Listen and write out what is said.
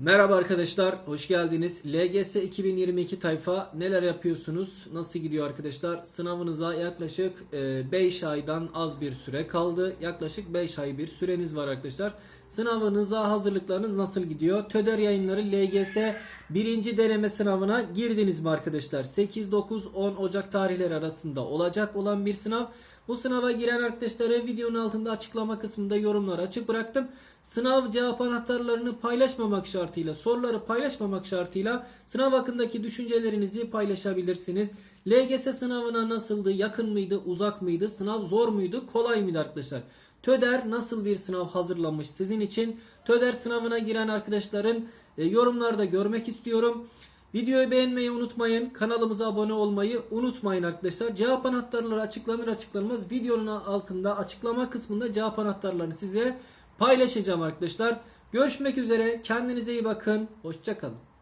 Merhaba arkadaşlar, hoş geldiniz. LGS 2022 tayfa neler yapıyorsunuz? Nasıl gidiyor arkadaşlar? Sınavınıza yaklaşık 5 aydan az bir süre kaldı. Yaklaşık 5 ay bir süreniz var arkadaşlar. Sınavınıza hazırlıklarınız nasıl gidiyor? TÖDER yayınları LGS birinci deneme sınavına girdiniz mi arkadaşlar? 8, 9, 10 Ocak tarihleri arasında olacak olan bir sınav. Bu sınava giren arkadaşları videonun altında açıklama kısmında yorumlar açık bıraktım. Sınav cevap anahtarlarını paylaşmamak şartıyla, soruları paylaşmamak şartıyla sınav hakkındaki düşüncelerinizi paylaşabilirsiniz. LGS sınavına nasıldı? Yakın mıydı? Uzak mıydı? Sınav zor muydu? Kolay mıydı arkadaşlar? TÖDER nasıl bir sınav hazırlamış sizin için? TÖDER sınavına giren arkadaşların e, yorumlarda görmek istiyorum. Videoyu beğenmeyi unutmayın. Kanalımıza abone olmayı unutmayın arkadaşlar. Cevap anahtarları açıklanır açıklanmaz videonun altında açıklama kısmında cevap anahtarlarını size paylaşacağım arkadaşlar. Görüşmek üzere. Kendinize iyi bakın. Hoşçakalın.